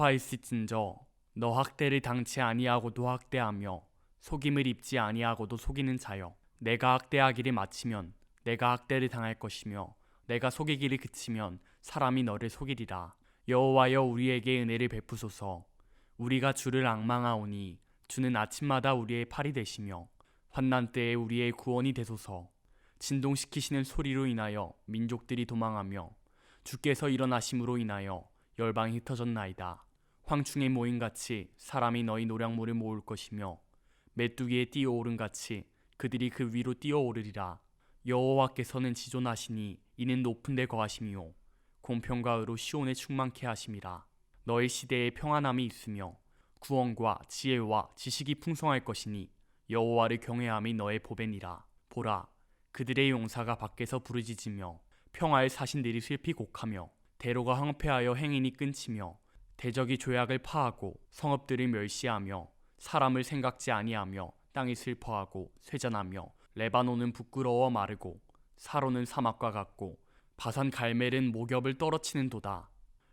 화 있을진저 너 학대를 당치 아니하고도 학대하며 속임을 입지 아니하고도 속이는 자여. 내가 학대하기를 마치면 내가 학대를 당할 것이며 내가 속이기를 그치면 사람이 너를 속이리라. 여호와여 우리에게 은혜를 베푸소서. 우리가 주를 앙망하오니 주는 아침마다 우리의 팔이 되시며 환난 때에 우리의 구원이 되소서. 진동시키시는 소리로 인하여 민족들이 도망하며 주께서 일어나심으로 인하여 열방이 흩어졌나이다. 황충의 모임같이 사람이 너희 노량모를 모을 것이며 메뚜기에 뛰어오른 같이 그들이 그 위로 뛰어오르리라. 여호와께서는 지존하시니 이는 높은 데 거하심이요 공평과 의로 시온에 충만케 하심이라. 너희 시대에 평안함이 있으며 구원과 지혜와 지식이 풍성할 것이니 여호와를 경외함이 너의 보배니라. 보라 그들의 용사가 밖에서 부르짖으며 평화의 사신들이 슬피 곡하며 대로가 황폐하여 행인이 끊치며 대적이 조약을 파하고 성읍들을 멸시하며 사람을 생각지 아니하며 땅이 슬퍼하고 쇠잔하며 레바논은 부끄러워 마르고 사로는 사막과 같고 바산 갈멜은 목엽을 떨어치는 도다.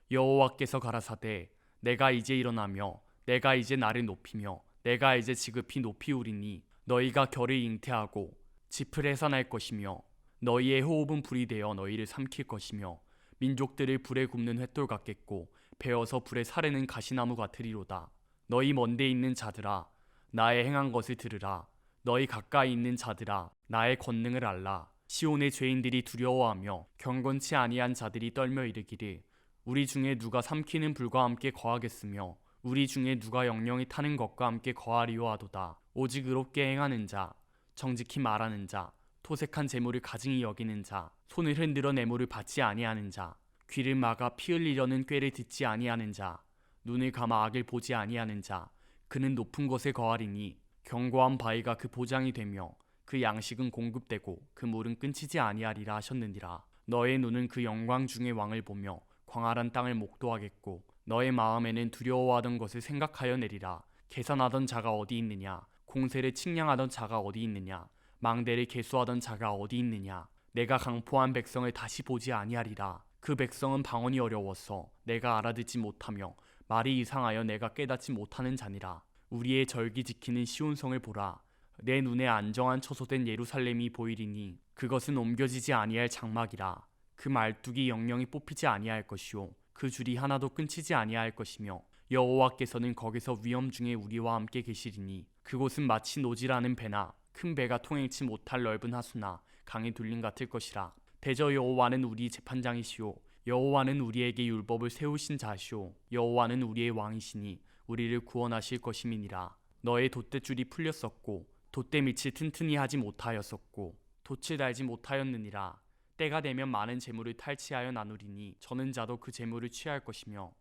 여호와께서 가라사대 내가 이제 일어나며 내가 이제 나를 높이며 내가 이제 지급히 높이 우리니 너희가 결을 잉태하고 짚을 해산할 것이며 너희의 호흡은 불이 되어 너희를 삼킬 것이며 민족들을 불에 굽는 횃돌 같겠고 베어서 불에 사르는 가시나무 같으리로다. 너희 먼데 있는 자들아 나의 행한 것을 들으라. 너희 가까이 있는 자들아 나의 권능을 알라. 시온의 죄인들이 두려워하며 경건치 아니한 자들이 떨며 이르기를 우리 중에 누가 삼키는 불과 함께 거하겠으며 우리 중에 누가 영영이 타는 것과 함께 거하리오 하도다. 오직 의롭게 행하는 자 정직히 말하는 자 토색한 재물을 가증히 여기는 자 손을 흔들어 뇌물을 받지 아니하는 자 귀를 막아 피 흘리려는 꾀를 듣지 아니하는 자 눈을 감아 악을 보지 아니하는 자 그는 높은 곳에 거하리니 견고한 바위가 그 보장이 되며 그 양식은 공급되고 그 물은 끊치지 아니하리라 하셨느니라. 너의 눈은 그 영광 중의 왕을 보며 광활한 땅을 목도하겠고 너의 마음에는 두려워하던 것을 생각하여 내리라. 계산하던 자가 어디 있느냐? 공세를 측량하던 자가 어디 있느냐? 망대를 계수하던 자가 어디 있느냐? 내가 강포한 백성을 다시 보지 아니하리라 그 백성은 방언이 어려워서 내가 알아듣지 못하며 말이 이상하여 내가 깨닫지 못하는 자니라. 우리의 절기 지키는 시온성을 보라. 내 눈에 안정한 처소된 예루살렘이 보이리니 그것은 옮겨지지 아니할 장막이라. 그 말뚝이 영영이 뽑히지 아니할 것이요. 그 줄이 하나도 끊치지 아니할 것이며 여호와께서는 거기서 위험 중에 우리와 함께 계시리니 그곳은 마치 노지라는 배나 큰 배가 통행치 못할 넓은 하수나 강의 둘림 같을 것이라 대저 여호와는 우리 재판장이시오. 여호와는 우리에게 율법을 세우신 자시오. 여호와는 우리의 왕이시니 우리를 구원하실 것임이니라. 너의 돛대줄이 풀렸었고 돛대 밑이 튼튼히 하지 못하였었고 돛을 달지 못하였느니라. 때가 되면 많은 재물을 탈취하여 나누리니 저는 자도 그 재물을 취할 것이며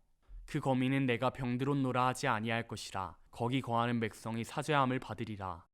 그 거미는 내가 병들었노라 하지 아니할 것이라. 거기 거하는 백성이 사죄함을 받으리라